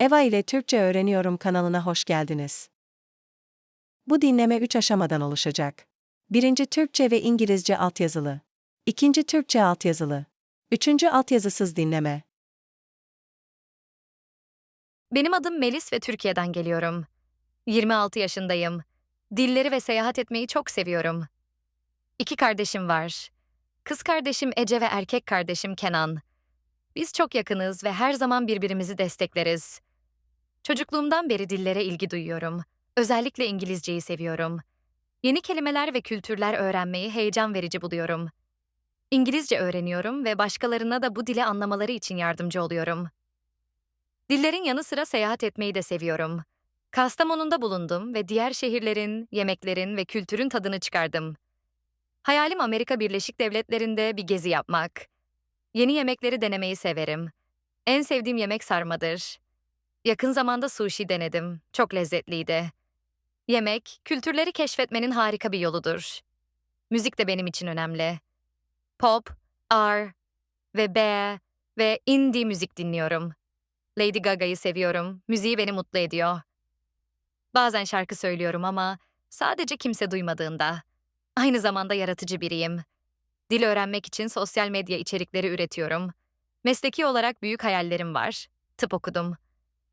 Eva ile Türkçe Öğreniyorum kanalına hoş geldiniz. Bu dinleme 3 aşamadan oluşacak. Birinci Türkçe ve İngilizce altyazılı. İkinci Türkçe altyazılı. Üçüncü altyazısız dinleme. Benim adım Melis ve Türkiye'den geliyorum. 26 yaşındayım. Dilleri ve seyahat etmeyi çok seviyorum. İki kardeşim var. Kız kardeşim Ece ve erkek kardeşim Kenan. Biz çok yakınız ve her zaman birbirimizi destekleriz. Çocukluğumdan beri dillere ilgi duyuyorum. Özellikle İngilizceyi seviyorum. Yeni kelimeler ve kültürler öğrenmeyi heyecan verici buluyorum. İngilizce öğreniyorum ve başkalarına da bu dili anlamaları için yardımcı oluyorum. Dillerin yanı sıra seyahat etmeyi de seviyorum. Kastamonu'nda bulundum ve diğer şehirlerin, yemeklerin ve kültürün tadını çıkardım. Hayalim Amerika Birleşik Devletleri'nde bir gezi yapmak. Yeni yemekleri denemeyi severim. En sevdiğim yemek sarmadır. Yakın zamanda sushi denedim. Çok lezzetliydi. Yemek, kültürleri keşfetmenin harika bir yoludur. Müzik de benim için önemli. Pop, R ve B ve indie müzik dinliyorum. Lady Gaga'yı seviyorum. Müziği beni mutlu ediyor. Bazen şarkı söylüyorum ama sadece kimse duymadığında. Aynı zamanda yaratıcı biriyim. Dil öğrenmek için sosyal medya içerikleri üretiyorum. Mesleki olarak büyük hayallerim var. Tıp okudum.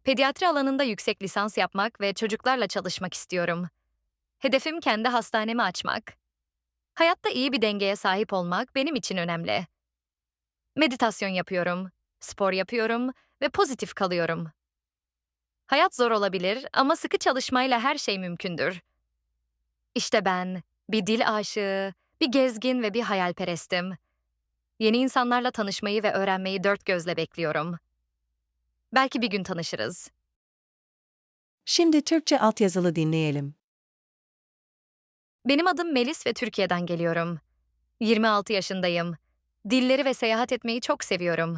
Pediatri alanında yüksek lisans yapmak ve çocuklarla çalışmak istiyorum. Hedefim kendi hastanemi açmak. Hayatta iyi bir dengeye sahip olmak benim için önemli. Meditasyon yapıyorum, spor yapıyorum ve pozitif kalıyorum. Hayat zor olabilir ama sıkı çalışmayla her şey mümkündür. İşte ben, bir dil aşığı, bir gezgin ve bir hayalperestim. Yeni insanlarla tanışmayı ve öğrenmeyi dört gözle bekliyorum. Belki bir gün tanışırız. Şimdi Türkçe altyazılı dinleyelim. Benim adım Melis ve Türkiye'den geliyorum. 26 yaşındayım. Dilleri ve seyahat etmeyi çok seviyorum.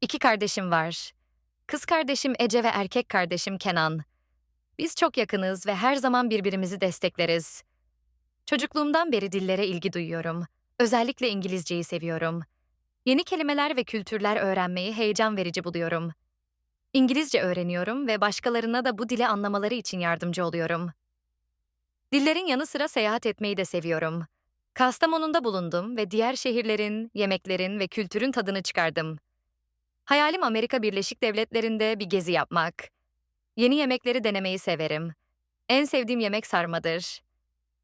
İki kardeşim var. Kız kardeşim Ece ve erkek kardeşim Kenan. Biz çok yakınız ve her zaman birbirimizi destekleriz. Çocukluğumdan beri dillere ilgi duyuyorum. Özellikle İngilizceyi seviyorum. Yeni kelimeler ve kültürler öğrenmeyi heyecan verici buluyorum. İngilizce öğreniyorum ve başkalarına da bu dili anlamaları için yardımcı oluyorum. Dillerin yanı sıra seyahat etmeyi de seviyorum. Kastamonu'nda bulundum ve diğer şehirlerin, yemeklerin ve kültürün tadını çıkardım. Hayalim Amerika Birleşik Devletleri'nde bir gezi yapmak. Yeni yemekleri denemeyi severim. En sevdiğim yemek sarmadır.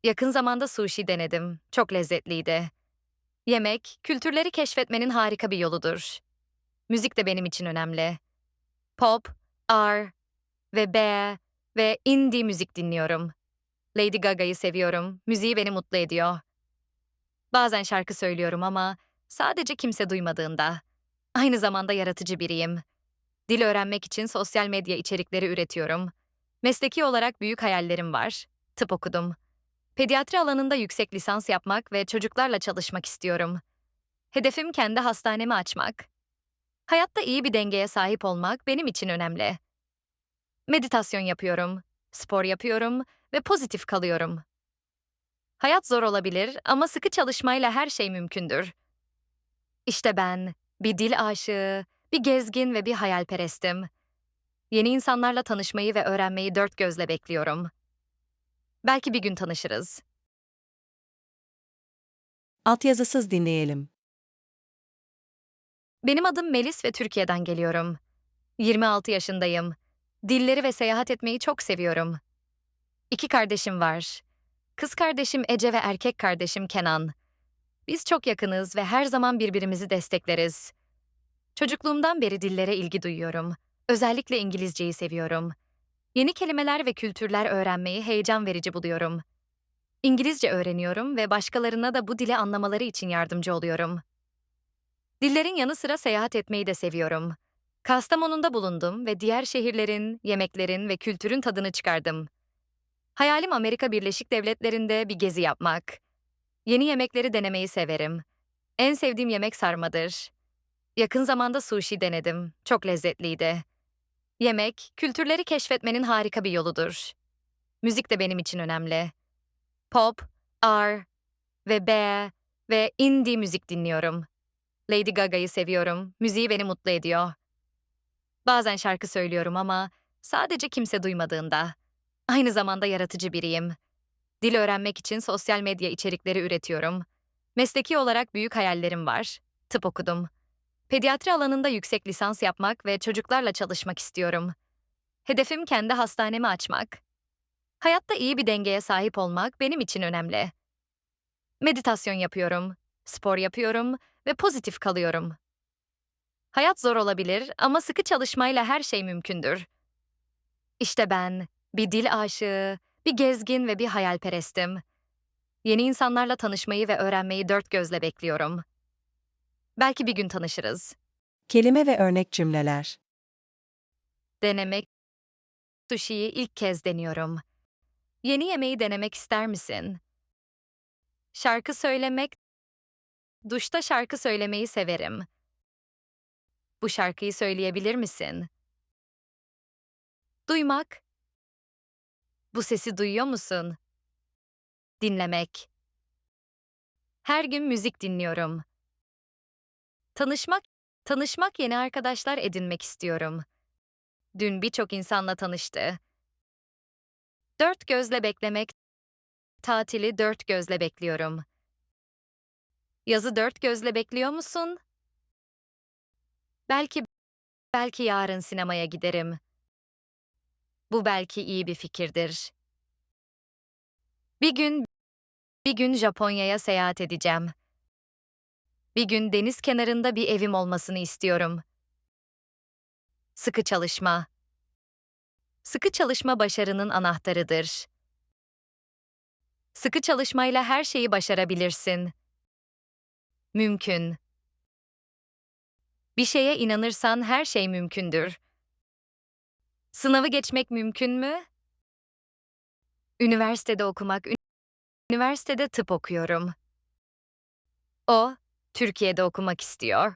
Yakın zamanda sushi denedim. Çok lezzetliydi. Yemek, kültürleri keşfetmenin harika bir yoludur. Müzik de benim için önemli. Pop, R ve B ve indie müzik dinliyorum. Lady Gaga'yı seviyorum. Müziği beni mutlu ediyor. Bazen şarkı söylüyorum ama sadece kimse duymadığında. Aynı zamanda yaratıcı biriyim. Dil öğrenmek için sosyal medya içerikleri üretiyorum. Mesleki olarak büyük hayallerim var. Tıp okudum. Pediatri alanında yüksek lisans yapmak ve çocuklarla çalışmak istiyorum. Hedefim kendi hastanemi açmak. Hayatta iyi bir dengeye sahip olmak benim için önemli. Meditasyon yapıyorum, spor yapıyorum ve pozitif kalıyorum. Hayat zor olabilir ama sıkı çalışmayla her şey mümkündür. İşte ben, bir dil aşığı, bir gezgin ve bir hayalperestim. Yeni insanlarla tanışmayı ve öğrenmeyi dört gözle bekliyorum. Belki bir gün tanışırız. Altyazısız dinleyelim. Benim adım Melis ve Türkiye'den geliyorum. 26 yaşındayım. Dilleri ve seyahat etmeyi çok seviyorum. İki kardeşim var. Kız kardeşim Ece ve erkek kardeşim Kenan. Biz çok yakınız ve her zaman birbirimizi destekleriz. Çocukluğumdan beri dillere ilgi duyuyorum. Özellikle İngilizceyi seviyorum. Yeni kelimeler ve kültürler öğrenmeyi heyecan verici buluyorum. İngilizce öğreniyorum ve başkalarına da bu dili anlamaları için yardımcı oluyorum. Dillerin yanı sıra seyahat etmeyi de seviyorum. Kastamonu'nda bulundum ve diğer şehirlerin, yemeklerin ve kültürün tadını çıkardım. Hayalim Amerika Birleşik Devletleri'nde bir gezi yapmak. Yeni yemekleri denemeyi severim. En sevdiğim yemek sarmadır. Yakın zamanda sushi denedim. Çok lezzetliydi. Yemek, kültürleri keşfetmenin harika bir yoludur. Müzik de benim için önemli. Pop, R ve B ve indie müzik dinliyorum. Lady Gaga'yı seviyorum. Müziği beni mutlu ediyor. Bazen şarkı söylüyorum ama sadece kimse duymadığında. Aynı zamanda yaratıcı biriyim. Dil öğrenmek için sosyal medya içerikleri üretiyorum. Mesleki olarak büyük hayallerim var. Tıp okudum. Pediatri alanında yüksek lisans yapmak ve çocuklarla çalışmak istiyorum. Hedefim kendi hastanemi açmak. Hayatta iyi bir dengeye sahip olmak benim için önemli. Meditasyon yapıyorum, spor yapıyorum ve pozitif kalıyorum. Hayat zor olabilir ama sıkı çalışmayla her şey mümkündür. İşte ben, bir dil aşığı, bir gezgin ve bir hayalperestim. Yeni insanlarla tanışmayı ve öğrenmeyi dört gözle bekliyorum. Belki bir gün tanışırız. Kelime ve örnek cümleler. Denemek. Sushi'yi ilk kez deniyorum. Yeni yemeği denemek ister misin? Şarkı söylemek. Duşta şarkı söylemeyi severim. Bu şarkıyı söyleyebilir misin? Duymak. Bu sesi duyuyor musun? Dinlemek. Her gün müzik dinliyorum. Tanışmak, tanışmak yeni arkadaşlar edinmek istiyorum. Dün birçok insanla tanıştı. Dört gözle beklemek. Tatili dört gözle bekliyorum. Yazı dört gözle bekliyor musun? Belki belki yarın sinemaya giderim. Bu belki iyi bir fikirdir. Bir gün bir gün Japonya'ya seyahat edeceğim. Bir gün deniz kenarında bir evim olmasını istiyorum. Sıkı çalışma. Sıkı çalışma başarının anahtarıdır. Sıkı çalışmayla her şeyi başarabilirsin. Mümkün. Bir şeye inanırsan her şey mümkündür. Sınavı geçmek mümkün mü? Üniversitede okumak. ün- Üniversitede tıp okuyorum. O, Türkiye'de okumak istiyor.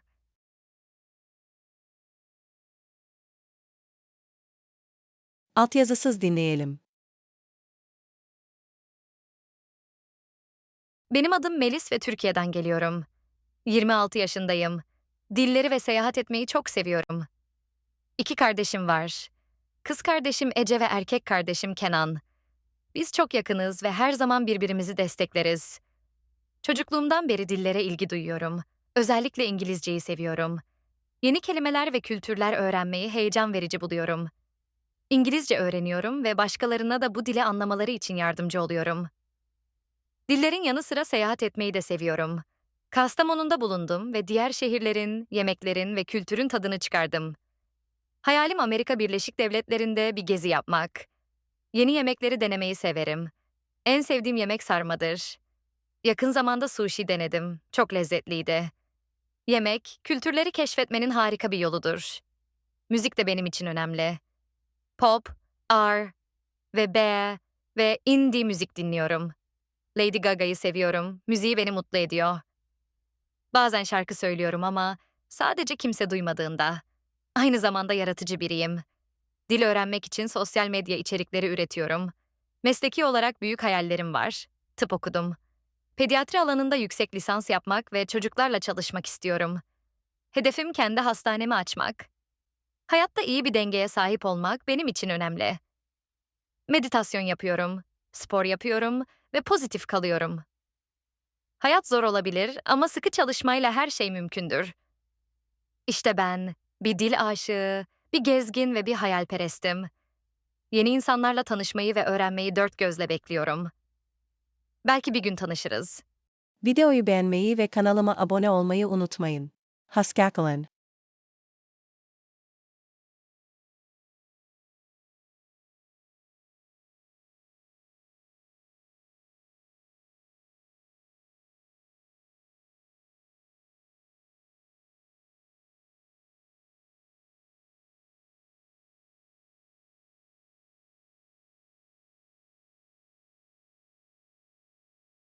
Altyazısız dinleyelim. Benim adım Melis ve Türkiye'den geliyorum. 26 yaşındayım. Dilleri ve seyahat etmeyi çok seviyorum. İki kardeşim var. Kız kardeşim Ece ve erkek kardeşim Kenan. Biz çok yakınız ve her zaman birbirimizi destekleriz. Çocukluğumdan beri dillere ilgi duyuyorum. Özellikle İngilizceyi seviyorum. Yeni kelimeler ve kültürler öğrenmeyi heyecan verici buluyorum. İngilizce öğreniyorum ve başkalarına da bu dili anlamaları için yardımcı oluyorum. Dillerin yanı sıra seyahat etmeyi de seviyorum. Kastamonu'nda bulundum ve diğer şehirlerin, yemeklerin ve kültürün tadını çıkardım. Hayalim Amerika Birleşik Devletleri'nde bir gezi yapmak. Yeni yemekleri denemeyi severim. En sevdiğim yemek sarmadır. Yakın zamanda sushi denedim. Çok lezzetliydi. Yemek, kültürleri keşfetmenin harika bir yoludur. Müzik de benim için önemli. Pop, R ve B ve indie müzik dinliyorum. Lady Gaga'yı seviyorum. Müziği beni mutlu ediyor. Bazen şarkı söylüyorum ama sadece kimse duymadığında. Aynı zamanda yaratıcı biriyim. Dil öğrenmek için sosyal medya içerikleri üretiyorum. Mesleki olarak büyük hayallerim var. Tıp okudum. Pediatri alanında yüksek lisans yapmak ve çocuklarla çalışmak istiyorum. Hedefim kendi hastanemi açmak. Hayatta iyi bir dengeye sahip olmak benim için önemli. Meditasyon yapıyorum, spor yapıyorum ve pozitif kalıyorum. Hayat zor olabilir ama sıkı çalışmayla her şey mümkündür. İşte ben, bir dil aşığı, bir gezgin ve bir hayalperestim. Yeni insanlarla tanışmayı ve öğrenmeyi dört gözle bekliyorum. Belki bir gün tanışırız. Videoyu beğenmeyi ve kanalıma abone olmayı unutmayın. Hoşçakalın.